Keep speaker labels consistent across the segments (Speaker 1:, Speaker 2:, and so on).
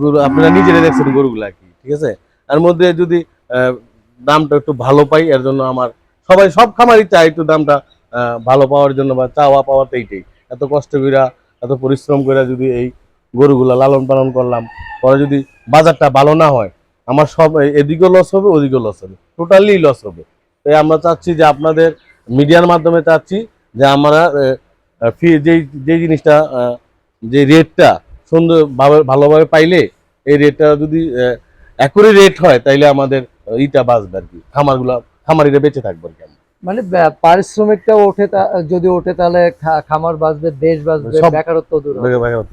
Speaker 1: গরু, আপনারা নিজেরা দেখছেন গরুগুলা কি, ঠিক আছে? এর মধ্যে যদি দামটা একটু ভালো পাই, এর জন্য আমার সবাই, সব খামারই চায় একটু দামটা ভালো পাওয়ার জন্য বা চাওয়া পাওয়াতে এইটাই। এত কষ্ট কইরা, এত পরিশ্রম করে যদি এই গরুগুলা লালন পালন করলাম, পরে যদি বাজারটা ভালো না হয়, আমার সব এদিকেও লস হবে, ওদিকেও লস হবে টোটালি লস হবে। তাই আমরা চাচ্ছি যে আপনাদের মিডিয়ার মাধ্যমে চাচ্ছি যে আমরা ফি- যেই যে জিনিসটা যে রেটটা সুন্দর ভালোভাবে পাইলে এই রেটটা যদি একই রেট হয় তাইলে আমাদের ইটা বাঁচবে আর কি। খামারগুলো খামারিরা বেঁচে থাকবে আর কি
Speaker 2: মানে পারিশ্রমিকটা ওঠে যদি ওঠে তাহলে খামার বাঁচবে দেশ বাঁচবে বেকারত্ব দূর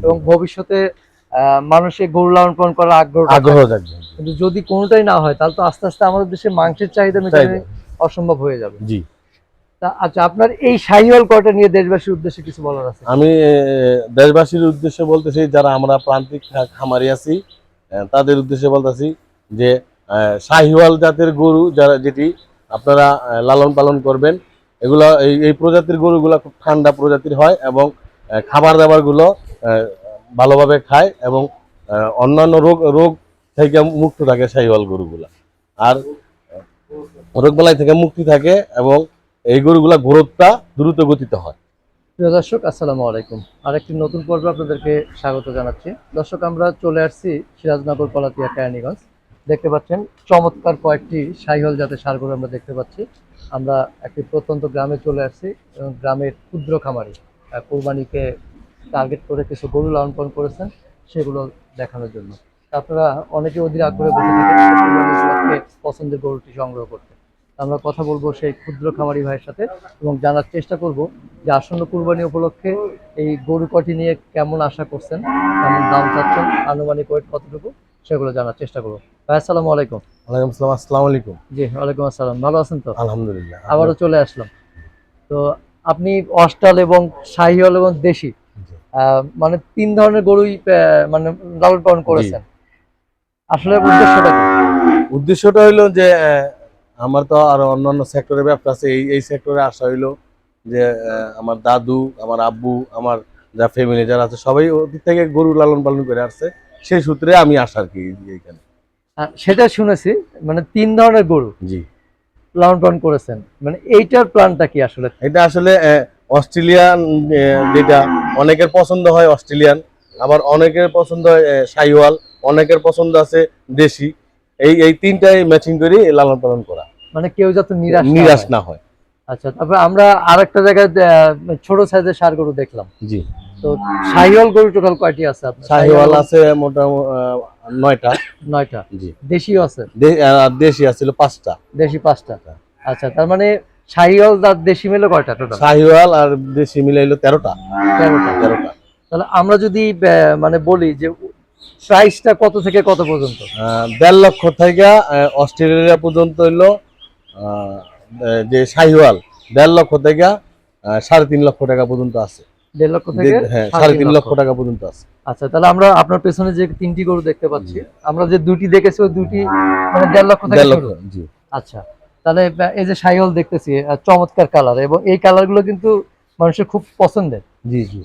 Speaker 2: এবং ভবিষ্যতে মানুষের গরু লালন পালন করার আগ্রহ
Speaker 1: আগ্রহ থাকবে।
Speaker 2: কিন্তু যদি কোনোটাই না হয় তাহলে তো আস্তে আস্তে আমাদের দেশে মাংসের চাহিদা মেটানো অসম্ভব হয়ে যাবে।
Speaker 1: জি।
Speaker 2: তা আচ্ছা আপনার এই শাহিওয়াল কয়টা নিয়ে দেশবাসীর উদ্দেশ্যে কিছু বলার আছে?
Speaker 1: আমি দেশবাসীর উদ্দেশ্যে বলতেছি, যারা আমরা প্রান্তিক খামারি আছি তাদের উদ্দেশ্যে বলতেছি যে শাহিওয়াল জাতের গরু যারা, যেটি আপনারা লালন পালন করবেন, এগুলো, এই এই প্রজাতির গরুগুলো খুব ঠান্ডা প্রজাতির হয় এবং খাবার দাবারগুলো ভালোভাবে খায় এবং অন্যান্য রোগ রোগ থেকে মুক্ত থাকে শাহিওয়াল গরুগুলা। আর রোগ বালাই থেকে মুক্তি থাকে এবং এই গরুগুলা গ্রোথটা দ্রুত গতিতে হয়।
Speaker 2: প্রিয় দর্শক, আসসালামু আলাইকুম। আরেকটি নতুন পর্বে আপনাদেরকে স্বাগত জানাচ্ছি। দর্শক, আমরা চলে আসছি সিরাজনগর কলাতিয়া কেরানীগঞ্জ দেখতে পাচ্ছেন, চমৎকার কয়েকটি সাইহল জাতের সারগরু আমরা দেখতে পাচ্ছি। আমরা একটি প্রত্যন্ত গ্রামে চলে আসছি, এবং গ্রামের ক্ষুদ্র খামারি কোরবানিকে টার্গেট করে কিছু গরু লালন পালন করেছেন, সেগুলো দেখানোর জন্য। আপনারা অনেকে অধীর আগ্রহে পছন্দের গরুটি সংগ্রহ করতে। আমরা কথা বলব সেই ক্ষুদ্র খামারি ভাইয়ের সাথে এবং জানার চেষ্টা করব যে আসন্ন কুরবানি উপলক্ষে এই গরু কটি নিয়ে কেমন আশা করছেন কেমন দাম চাচ্ছেন আনুমানিক ওয়েট কতটুকু সেগুলো জানার চেষ্টা করব। ভাই আসসালামু আলাইকুম।
Speaker 1: ওয়ালাইকুম আসসালাম আসসালামু আলাইকুম।
Speaker 2: জি ওয়ালাইকুম আসসালাম। ভালো আছেন তো?
Speaker 1: আলহামদুলিল্লাহ।
Speaker 2: আবারও চলে আসলাম। তো আপনি অস্টাল এবং শাহিওয়াল এবং দেশি মানে তিন ধরনের গরুই মানে লালন পালন করেছেন। আসলে উদ্দেশ্যটা
Speaker 1: উদ্দেশ্যটা হইল যে আমার তো আরও অন্যান্য সেক্টরে ব্যবসা আছে। এই এই সেক্টরে আসা হইল যে আমার দাদু আমার আব্বু আমার যা ফ্যামিলি যারা আছে সবাই ওদিক থেকে গরু লালন পালন করে আসছে। সেই সূত্রে আমি আসা আর কি এইখানে।
Speaker 2: সেটা শুনেছি মানে তিন ধরনের গরু
Speaker 1: জি।
Speaker 2: লালন পালন করেছেন। মানে এইটার প্ল্যানটা কি আসলে?
Speaker 1: এটা আসলে অস্ট্রেলিয়ান যেটা অনেকের পছন্দ হয় অস্ট্রেলিয়ান আবার অনেকের পছন্দ হয় শাহিওয়াল অনেকের পছন্দ আছে দেশি। এই এই তিনটাই ম্যাচিং করে লালন পালন করা।
Speaker 2: মানে কেউ যাতে নিরাশ
Speaker 1: নিরাশ না হয়।
Speaker 2: আচ্ছা তারপরে আমরা আরেকটা জায়গায় ছোট সাইজের সার গরু দেখলাম।
Speaker 1: জি।
Speaker 2: তো শাহিওয়াল গরু টোটাল কয়টি আছে আপনার?
Speaker 1: শাহিওয়াল আছে মোটামুটি নয়টা।
Speaker 2: নয়টা।
Speaker 1: জি।
Speaker 2: দেশিও আছে?
Speaker 1: দেশি আছিল পাঁচটা।
Speaker 2: দেশি পাঁচটা। আচ্ছা তার মানে শাহিওয়াল আর দেশি মিলে কয়টা টোটাল
Speaker 1: শাহিওয়াল আর দেশি মিলাইলো তেরোটা।
Speaker 2: তেরোটা।
Speaker 1: তেরোটা।
Speaker 2: তাহলে আমরা যদি মানে বলি যে প্রাইসটা কত থেকে কত পর্যন্ত?
Speaker 1: দেড় লক্ষ থেকে অস্ট্রেলিয়া পর্যন্ত হইল যে শাহিওয়াল দেড় লক্ষ থেকে সাড়ে তিন লক্ষ টাকা পর্যন্ত আছে।
Speaker 2: দেড় লক্ষ থেকে
Speaker 1: হ্যাঁ সাড়ে তিন লক্ষ। টাকা পর্যন্ত আছে।
Speaker 2: আচ্ছা তাহলে আমরা আপনার পেছনে যে তিনটি গরু দেখতে পাচ্ছি আমরা যে দুটি দেখেছি ওই দুটি মানে দেড় লক্ষ থেকে শুরু।
Speaker 1: জি।
Speaker 2: আচ্ছা তাহলে এই যে শাহিওয়াল দেখতেছি চমৎকার কালার এবং এই কালারগুলো কিন্তু মানুষের খুব পছন্দের।
Speaker 1: জি জি।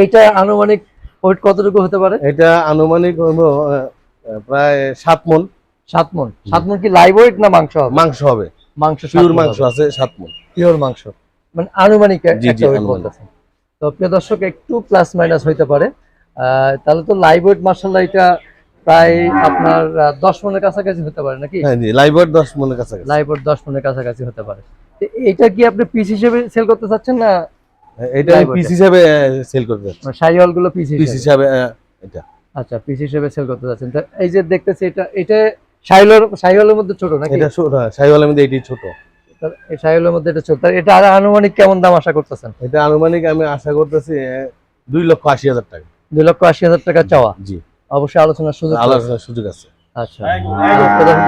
Speaker 2: এইটা আনুমানিক ওয়েট কতটুকু হতে পারে?
Speaker 1: এটা আনুমানিক প্রায় সাত মন।
Speaker 2: সাত মন সাত মন কি লাইভ ওয়েট না মাংস হবে?
Speaker 1: মাংস হবে।
Speaker 2: মাংস
Speaker 1: পিওর মাংস আছে সাত মন
Speaker 2: পিওর মাংস। মানে আনুমানিক একটা ওয়েট। তো প্রিয় দর্শক একটু প্লাস মাইনাস হইতে পারে। তাহলে তো লাইভ ওয়েট মার্শাল্লাহ এটা প্রায় আপনার দশ মনের কাছাকাছি হতে পারে নাকি?
Speaker 1: হ্যাঁ জি দশ মনের কাছাকাছি।
Speaker 2: লাইভ ওয়েট দশ মনের কাছাকাছি হতে পারে। তো এইটা কি আপনি পিস হিসেবে সেল করতে চাচ্ছেন না
Speaker 1: এটা
Speaker 2: Live
Speaker 1: পিস। হিসাবে সেল করতে
Speaker 2: শাহিওয়ালগুলো পিস হিসেবে।
Speaker 1: এটা।
Speaker 2: আচ্ছা পিস হিসেবে সেল করতে চাচ্ছেন। তো এই যে দেখতেছি এটা এটা শাহিওয়াল শাহিওয়ালের মধ্যে ছোট নাকি?
Speaker 1: এটা ছোট শাহিওয়ালের মধ্যে এটি ছোট।
Speaker 2: এই শাহিওয়ালের মধ্যে এটা ছোট। এটা আর আনুমানিক কেমন দাম আশা করতেছেন?
Speaker 1: এটা আনুমানিক আমি আশা করতেছি দুই লক্ষ আশি হাজার টাকা।
Speaker 2: দুই লক্ষ আশি হাজার টাকা চাওয়া?
Speaker 1: জি।
Speaker 2: অবশ্যই আলোচনার সুযোগ রয়েছে।
Speaker 1: আলোচনার সুযোগ আছে।
Speaker 2: আচ্ছা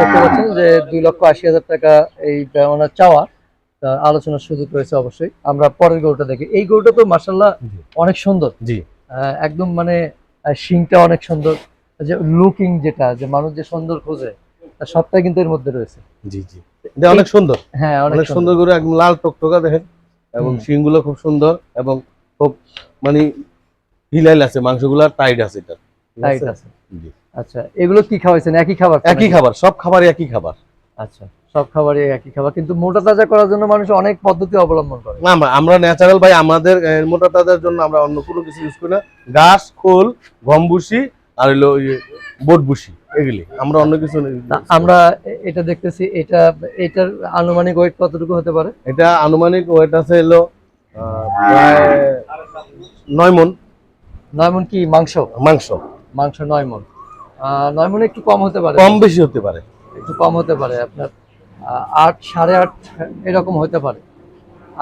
Speaker 2: দেখতে পাচ্ছেন যে দুই লক্ষ আশি হাজার টাকা এই ওনার চাওয়া আলোচনার সুযোগ রয়েছে অবশ্যই। আমরা পরের গরুটা দেখি। এই গরুটা তো মার্শাল্লাহ অনেক সুন্দর।
Speaker 1: জি।
Speaker 2: একদম মানে শিংটা অনেক সুন্দর। যে লুকিং যেটা যে মানুষ যে সুন্দর খোঁজে সবটাই কিন্তু এর মধ্যে রয়েছে।
Speaker 1: জি জি। এটা অনেক সুন্দর।
Speaker 2: হ্যাঁ
Speaker 1: অনেক সুন্দর করে একদম লাল টকটকা দেখেন এবং। শিংগুলো খুব সুন্দর এবং খুব মানে হিলাইল আছে মাংসগুলো টাইট আছে এটা
Speaker 2: টাইট
Speaker 1: আছে? জি।
Speaker 2: আচ্ছা এগুলো কি খাওয়াইছেন? একই খাবার
Speaker 1: একই খাবার সব খাবারই একই খাবার।
Speaker 2: আচ্ছা সব খাবারই একই খাবার কিন্তু মোটা তাজা করার জন্য মানুষ অনেক পদ্ধতি অবলম্বন করে।
Speaker 1: না আমরা- আমরা ন্যাচারাল ভাই আমাদের মোটা তাজার জন্য আমরা অন্য কোনো কিছু ইউজ করি না। ঘাস খোল গম ভুসি আর হলো বোট ভুসি এগুলি আমরা অন্য কিছু।
Speaker 2: আমরা এটা দেখতেছি এটা এটার আনুমানিক ওয়েট কতটুকু হতে পারে?
Speaker 1: এটা আনুমানিক ওয়েট আছে হলো প্রায় নয় মন
Speaker 2: নয় মন কি মাংস?
Speaker 1: মাংস।
Speaker 2: মাংস নয় মন নয় মনে একটু কম হতে পারে।
Speaker 1: কম বেশি হতে পারে।
Speaker 2: একটু কম হতে পারে আপনার আট সাড়ে আট এরকম হতে পারে।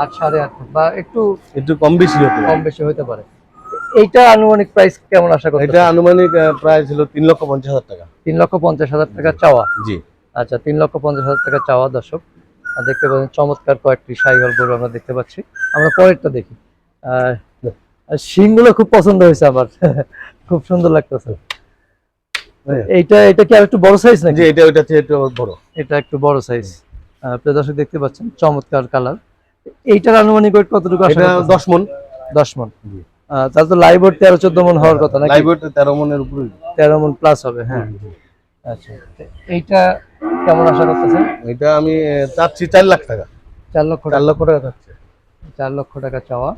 Speaker 2: আট সাড়ে আট বা একটু
Speaker 1: একটু কম বেশি হতে
Speaker 2: কম বেশি হতে পারে। এইটা আনুমানিক প্রাইস কেমন আশা করতে
Speaker 1: এটা আনুমানিক প্রায় ছিল তিন লক্ষ পঞ্চাশ হাজার টাকা।
Speaker 2: তিন লক্ষ পঞ্চাশ হাজার টাকা চাওয়া?
Speaker 1: জি।
Speaker 2: আচ্ছা তিন লক্ষ পঞ্চাশ হাজার টাকা চাওয়া দর্শক। আর দেখতে পাচ্ছেন চমৎকার কয়েকটি সাইকেল গরু আমরা দেখতে পাচ্ছি। আমরা পরেরটা দেখি। শিংগুলো খুব পছন্দ হয়েছে আমার। খুব সুন্দর লাগতেছে। এইটা এটা কি আর একটু বড় সাইজ নাকি?
Speaker 1: জি এটা ওইটা একটু বড়।
Speaker 2: এটা একটু বড় সাইজ প্রিয় দর্শক দেখতে পাচ্ছেন চমৎকার কালার এইটার আনুমানিক কতটুকু করতেছেন?
Speaker 1: দশ মন।
Speaker 2: দশ মন। তাহলে তো লাইভ ওয়েট তেরো চোদ্দ মন হওয়ার কথা নাকি?
Speaker 1: লাইভ ওয়েট তেরো মনের উপরে
Speaker 2: তেরো মন প্লাস হবে হ্যাঁ। আচ্ছা এইটা কেমন আশা করতেছেন?
Speaker 1: এটা আমি চাচ্ছি চার লাখ টাকা।
Speaker 2: চার লক্ষ
Speaker 1: চার লক্ষ টাকা চাচ্ছি।
Speaker 2: চার লক্ষ টাকা চাওয়া।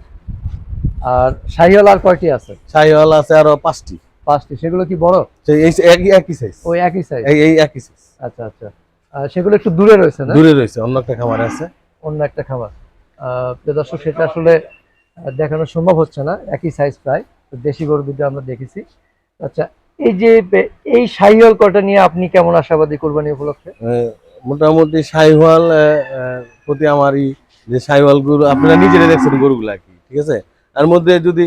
Speaker 2: আর শাহিওয়াল আর কয়টি আছে?
Speaker 1: শাহিওয়াল আছে আরও পাঁচটি।
Speaker 2: পাঁচটি। সেগুলো কি বড়?
Speaker 1: এই একই একই সাইজ
Speaker 2: ওই একই সাইজ
Speaker 1: এই এই একই সাইজ
Speaker 2: আচ্ছা আচ্ছা। সেগুলো একটু দূরে রয়েছে না?
Speaker 1: দূরে রয়েছে অন্য একটা খামার আছে।
Speaker 2: অন্য একটা খাবার আহ, প্রিয় দর্শক সেটা আসলে দেখানো সম্ভব হচ্ছে না একই সাইজ প্রায় দেশি গরু দুটো আমরা দেখেছি। আচ্ছা এই যে এই শাহিওয়াল কটা নিয়ে আপনি কেমন আশাবাদী কোরবানি উপলক্ষে?
Speaker 1: মোটামুটি আহ, প্রতি আমারই যে শাহিওয়াল গরু আপনারা নিজেরা দেখছেন গরুগুলা কি ঠিক আছে? এর মধ্যে যদি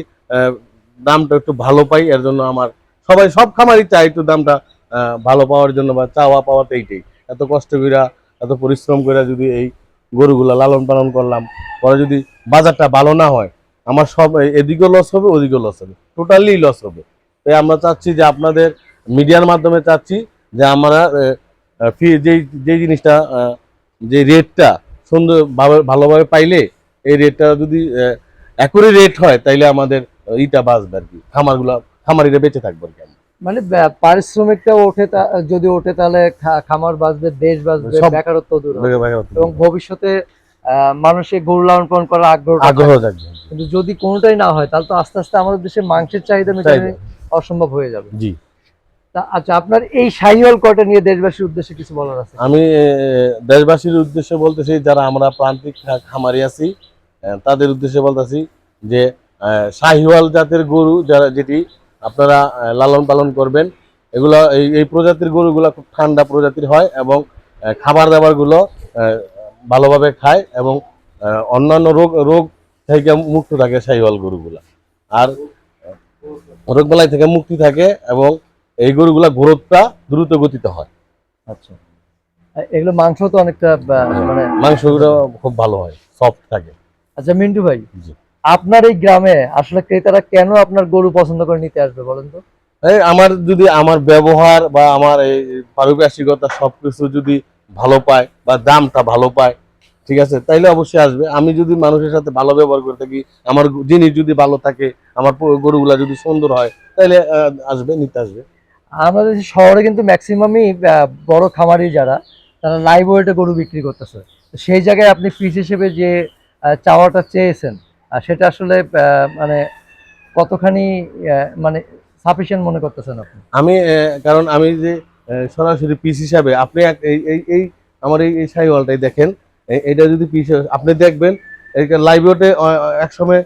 Speaker 1: দামটা একটু ভালো পাই এর জন্য আমার সবাই সব খামারই চাই একটু দামটা ভালো পাওয়ার জন্য বা চাওয়া পাওয়াতে এইটাই। এত কষ্ট করে এত পরিশ্রম করে যদি এই গরুগুলা লালন পালন করলাম পরে যদি বাজারটা ভালো না হয় আমার সব এদিকেও লস হবে ওদিকেও লস হবে। টোটালি লস হবে। তাই আমরা চাচ্ছি যে আপনাদের মিডিয়ার মাধ্যমে চাচ্ছি যে আমরা ফি- যেই যেই জিনিসটা যে রেটটা সুন্দর ভাবে- ভালোভাবে পাইলে এই রেটটা যদি একই রেট হয় তাইলে আমাদের ইটা বাঁচবে আর কি। খামারগুলো খামারিরা বেঁচে থাকবে আর কি
Speaker 2: মানে পারিশ্রমিকটা ওঠে যদি ওঠে তাহলে খামার বাঁচবে দেশ বাঁচবে বেকারত্ব দূর হবে। এবং ভবিষ্যতে আহ, মানুষের গরু লালন পালন করার আগ্রহ
Speaker 1: আগ্রহ থাকবে
Speaker 2: কিন্তু যদি কোনোটাই না হয় তাহলে তো আস্তে আস্তে আমাদের দেশে মাংসের চাহিদা মেটানো অসম্ভব হয়ে যাবে।
Speaker 1: জি।
Speaker 2: আচ্ছা আপনার এই শাহিওয়াল কটা নিয়ে দেশবাসীর উদ্দেশ্যে কিছু বলার আছে?
Speaker 1: আমি দেশবাসীর উদ্দেশ্যে বলতেছি যারা আমরা প্রান্তিক খামারি আছি তাদের উদ্দেশ্যে বলতেছি যে শাহিওয়াল জাতের গরু যারা যেটি আপনারা লালন পালন করবেন এগুলো এই প্রজাতির গরুগুলো খুব ঠান্ডা প্রজাতির হয় এবং খাবার দাবারগুলো আহ, ভালোভাবে খায় এবং অন্যান্য রোগ রোগ থেকে মুক্ত থাকে শাহিওয়াল গরুগুলা। আর আহ, রোগবালাই থেকে মুক্তি থাকে এবং এই গরুগুলা গ্রোথটা দ্রুত গতিতে হয়।
Speaker 2: আচ্ছা। এগুলো মাংস তো অনেকটা মানে
Speaker 1: মাংসগুলো খুব ভালো হয় সফট থাকে।
Speaker 2: আচ্ছা মিন্টু ভাই। আপনার এই গ্রামে আসলে ক্রেতারা কেন আপনার গরু পছন্দ করে নিতে আসবে বলেন তো?
Speaker 1: এই আমার যদি আমার ব্যবহার বা আমার এই পারিপার্শ্বিকতা সবকিছু যদি ভালো পায় বা দামটা ভালো পায় ঠিক আছে? তাইলে অবশ্যই আসবে। আমি যদি মানুষের সাথে ভালো ব্যবহার করে থাকি আমার জিনিস যদি ভালো থাকে আমার গরুগুলা যদি সুন্দর হয় তাইলে আসবে নিতে আসবে।
Speaker 2: আমাদের শহরে কিন্তু ম্যাক্সিমামই বড় খামারি যারা তারা লাইভ ওয়েটে গরু বিক্রি করতেছে। সেই জায়গায় আপনি ফিস হিসেবে যে চাওয়াটা চেয়েছেন আর সেটা আসলে মানে কতখানি মানে সাফিসিয়েন্ট মনে করতেছেন আপনি?
Speaker 1: আমি কারণ আমি যে সরাসরি পিস হিসাবে আপনি এই এই আমার এই সাইওয়ালটাই দেখেন। এটা যদি পিস আপনি দেখবেন লাইভ ওটে এক সময়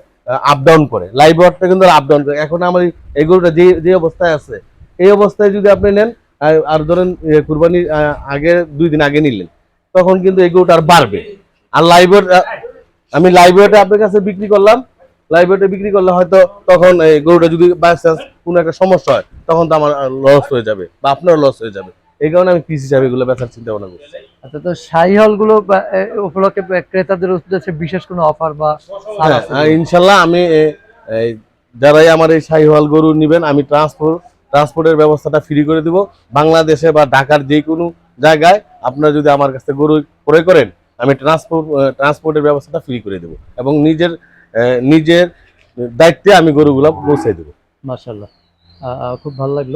Speaker 1: আপ ডাউন করে। লাইভ ওয়াটটা কিন্তু আপ ডাউন করে। এখন আমার এই- গরুটা যে যে অবস্থায় আছে, এই অবস্থায় যদি আপনি নেন আর ধরেন কুরবানির আগে, দুই দিন আগে নিলেন, তখন কিন্তু এই গরুটা আর বাড়বে। আর লাইভ আমি লাইভ ওয়েটে আপনার কাছে বিক্রি করলাম লাইভ ওয়েটে বিক্রি করলে হয়তো তখন এই গরুটা যদি বাই চান্স কোনো একটা সমস্যা হয় তখন তো আমার লস হয়ে যাবে বা আপনার লস হয়ে যাবে। এই কারণে আমি পিস হিসাবে এগুলো বেচার চিন্তা ভাবনা করছি।
Speaker 2: আচ্ছা তো শাহিহলগুলো বা, এ, উপলক্ষে ক্রেতাদের উদ্দেশ্যে বিশেষ কোনো অফার বা
Speaker 1: হ্যাঁ ইনশাল্লাহ আমি এই যারাই আমার এই শাহিওয়াল গরু নেবেন আমি ট্রান্সপোর্ট ট্রান্সপোর্টের ব্যবস্থাটা ফ্রি করে দিব। বাংলাদেশে বা ঢাকার যে কোনো জায়গায় আপনারা যদি আমার কাছে গরু ক্রয় করেন আমি ট্রান্সপোর্ট ট্রান্সপোর্টের ব্যবস্থাটা ফ্রি করে দেবো। এবং নিজের নিজের দায়িত্বে আমি গরুগুলো পৌঁছে দেবো।
Speaker 2: মার্শাল্লাহ খুব ভালো লাগল।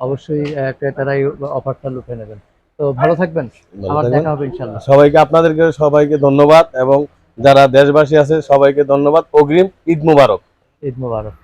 Speaker 2: অবশ্যই ক্রেতারাই অফারটা লুফে নেবেন। তো ভালো থাকবেন। আবার দেখা হবে ইনশাল্লাহ
Speaker 1: সবাইকে আপনাদেরকে সবাইকে ধন্যবাদ এবং যারা দেশবাসী আছে সবাইকে ধন্যবাদ। অগ্রিম ঈদ মুবারক।
Speaker 2: ঈদ মুবারক।